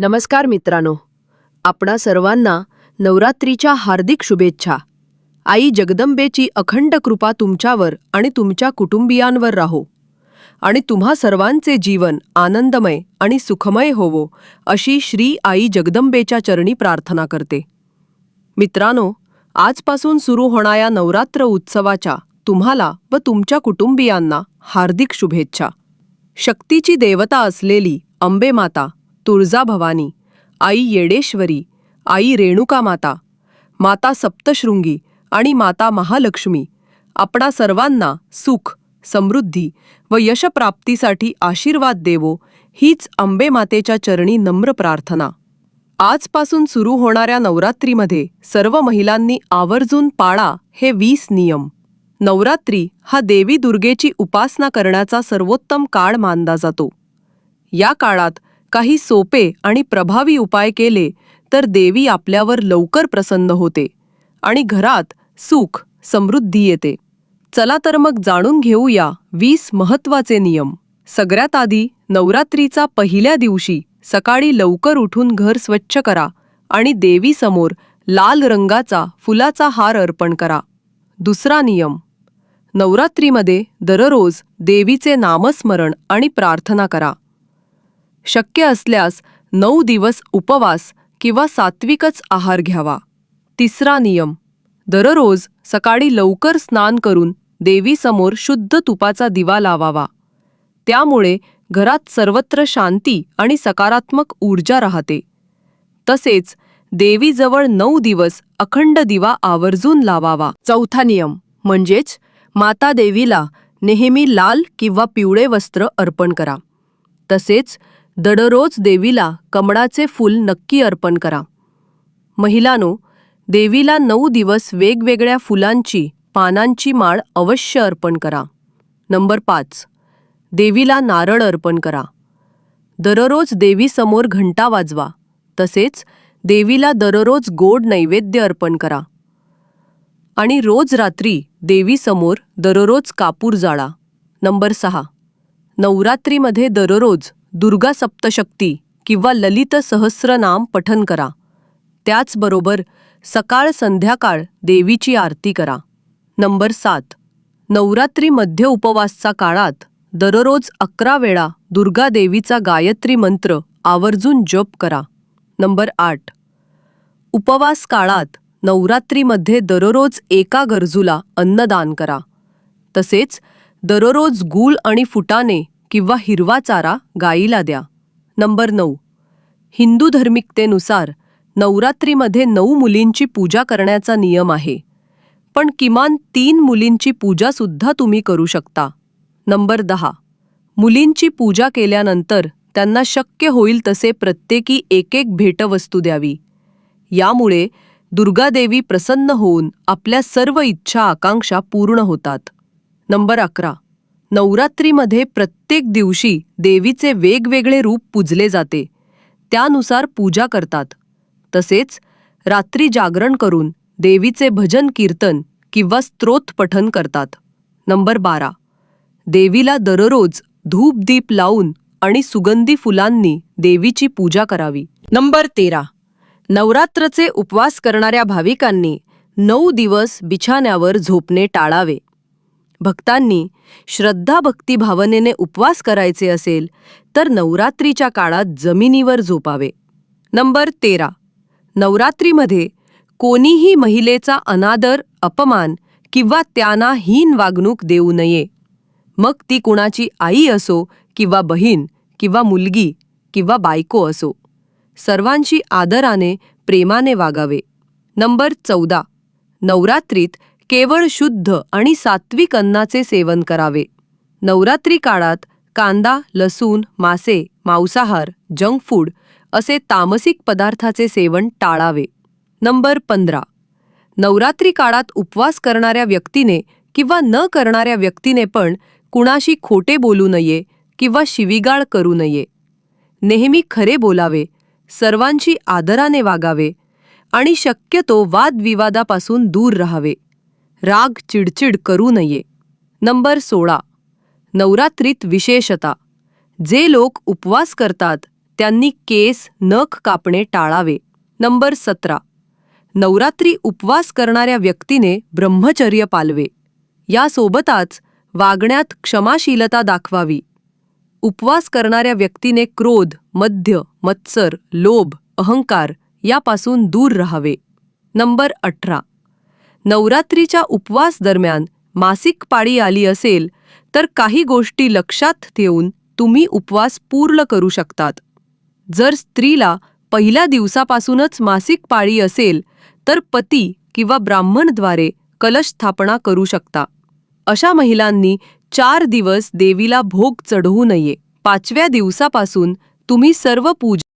नमस्कार मित्रांनो. आपणा सर्वांना नवरात्रीच्या हार्दिक शुभेच्छा. आई जगदंबेची अखंड कृपा तुमच्यावर आणि तुमच्या कुटुंबियांवर राहो. आणि तुम्हा सर्वांचे जीवन आनंदमय आणि सुखमय होवो अशी श्री आई जगदंबेच्या चरणी प्रार्थना करते. मित्रांनो आजपासून सुरू होणाऱ्या नवरात्र उत्सवाच्या तुम्हाला व तुमच्या कुटुंबियांना हार्दिक शुभेच्छा. शक्तीची देवता असलेली अंबे माता तुळजाभवानी आई येडेश्वरी आई रेणुका माता माता सप्तशृंगी आणि माता महालक्ष्मी आपणा सर्वांना सुख समृद्धी व यशप्राप्तीसाठी आशीर्वाद देवो हीच अंबे मातेच्या चरणी नम्र प्रार्थना. आजपासून सुरू होणाऱ्या नवरात्रीमध्ये सर्व महिलांनी आवर्जून पाळा हे वीस नियम. नवरात्री हा देवी दुर्गेची उपासना करण्याचा सर्वोत्तम काळ मानला जातो. या काळात काही सोपे आणि प्रभावी उपाय केले तर देवी आपल्यावर लवकर प्रसन्न होते आणि घरात सुख समृद्धी येते. चला तर मग जाणून घेऊया वीस महत्त्वाचे नियम. सगळ्यात आधी नवरात्रीचा पहिल्या दिवशी सकाळी लवकर उठून घर स्वच्छ करा आणि देवीसमोर लाल रंगाचा फुलाचा हार अर्पण करा. दुसरा नियम. नवरात्रीमध्ये दररोज देवीचे नामस्मरण आणि प्रार्थना करा. शक्य असल्यास नऊ दिवस उपवास किंवा सात्विकच आहार घ्यावा. तिसरा नियम. दररोज सकाळी लवकर स्नान करून देवीसमोर शुद्ध तुपाचा दिवा लावावा. त्यामुळे घरात सर्वत्र शांती आणि सकारात्मक ऊर्जा राहते. तसेच देवीजवळ नऊ दिवस अखंड दिवा आवर्जून लावावा. चौथा नियम. म्हणजेच माता देवीला नेहमी लाल किंवा पिवळे वस्त्र अर्पण करा. तसेच दररोज देवीला कमळाचे फूल नक्की अर्पण करा. महिलानो देवीला नऊ दिवस वेगवेगळ्या फुलांची पानांची माळ अवश्य अर्पण करा. नंबर पाच देवीला नारळ अर्पण करा. दररोज देवीसमोर घंटा वाजवा तसेच देवीला दररोज गोड नैवेद्य अर्पण करा. आणि रोज रात्री देवीसमोर दररोज कापूर जाळा. नंबर सहा नवरात्रीमध्ये दररोज दुर्गा सप्तशक्ती किंवा ललित सहस्रनाम पठन करा. त्याचबरोबर सकाळ संध्याकाळ देवीची आरती करा. नंबर सात. नवरात्री मध्य उपवासचा काळात दररोज अकरा वेळा दुर्गा देवीचा गायत्री मंत्र आवर्जून जप करा. नंबर आठ. उपवास काळात नवरात्रीमध्ये दररोज एका गरजूला अन्नदान करा. तसेच दररोज गूळ आणि फुटाने किंवा हिरवा चारा गाईला द्या. नंबर नऊ. हिंदू धार्मिकतेनुसार नवरात्रीमध्ये नऊ मुलींची पूजा करण्याचा नियम आहे. पण किमान तीन मुलींची पूजासुद्धा तुम्ही करू शकता. नंबर दहा. मुलींची पूजा केल्यानंतर त्यांना शक्य होईल तसे प्रत्येकी एक एक भेटवस्तू द्यावी. यामुळे दुर्गादेवी प्रसन्न होऊन आपल्या सर्व इच्छा आकांक्षा पूर्ण होतात. नंबर अकरा. नवरात्रीमध्ये प्रत्येक दिवशी देवीचे वेगवेगळे रूप पूजले जाते. त्यानुसार पूजा करतात. तसेच रात्री जागरण करून देवीचे भजन कीर्तन किंवा स्त्रोत पठन करतात. नंबर बारा. देवीला दररोज धूप दीप लावून आणि सुगंधी फुलांनी देवीची पूजा करावी. नंबर तेरा. नवरात्रचे उपवास करणाऱ्या भाविकांनी नऊ दिवस बिछाण्यावर झोपणे टाळावे. भक्तांनी श्रद्धा भक्ती भावनेने उपवास करायचे असेल तर नवरात्रीच्या काळात जमिनीवर झोपावे. नंबर तेरा. नवरात्रीमध्ये कोणीही महिलेचा अनादर अपमान किंवा त्यांना हीन वागणूक देऊ नये. मग ती कुणाची आई असो किंवा बहीण किंवा मुलगी किंवा बायको असो. सर्वांशी आदराने प्रेमाने वागावे. नंबर चौदा. नवरात्रीत केवळ शुद्ध आणि सात्विक अन्नाचे सेवन करावे. नवरात्री काळात कांदा लसूण मासे मांसाहार जंक फूड असे तामसिक पदार्थाचे सेवन टाळावे. नंबर पंधरा. नवरात्री काळात उपवास करणाऱ्या व्यक्तीने किंवा न करणाऱ्या व्यक्तीने पण कुणाशी खोटे बोलू नये किंवा शिवीगाळ करू नये. नेहमी खरे बोलावे सर्वांशी आदराने वागावे आणि शक्यतो वादविवादापासून दूर राहावे. राग चिडचिड करू नये. नंबर सोळा. नवरात्रीत विशेषता जे लोक उपवास करतात त्यांनी केस नख कापणे टाळावे. नंबर सतरा. नवरात्री उपवास करणाऱ्या व्यक्तीने ब्रह्मचर्य पालवे. यासोबतच वागण्यात क्षमाशीलता दाखवावी. उपवास करणाऱ्या व्यक्तीने क्रोध मध्य मत्सर लोभ अहंकार यापासून दूर राहावे. नंबर अठरा. नवरात्रीच्या उपवास दरम्यान मासिक पाळी आली असेल तर काही गोष्टी लक्षात ठेवून तुम्ही उपवास पूर्ण करू शकतात. जर स्त्रीला पहिल्या दिवसापासूनच मासिक पाळी असेल तर पती किंवा ब्राह्मणद्वारे कलश स्थापना करू शकता. अशा महिलांनी चार दिवस देवीला भोग चढवू नये. पाचव्या दिवसापासून तुम्ही सर्व पूजा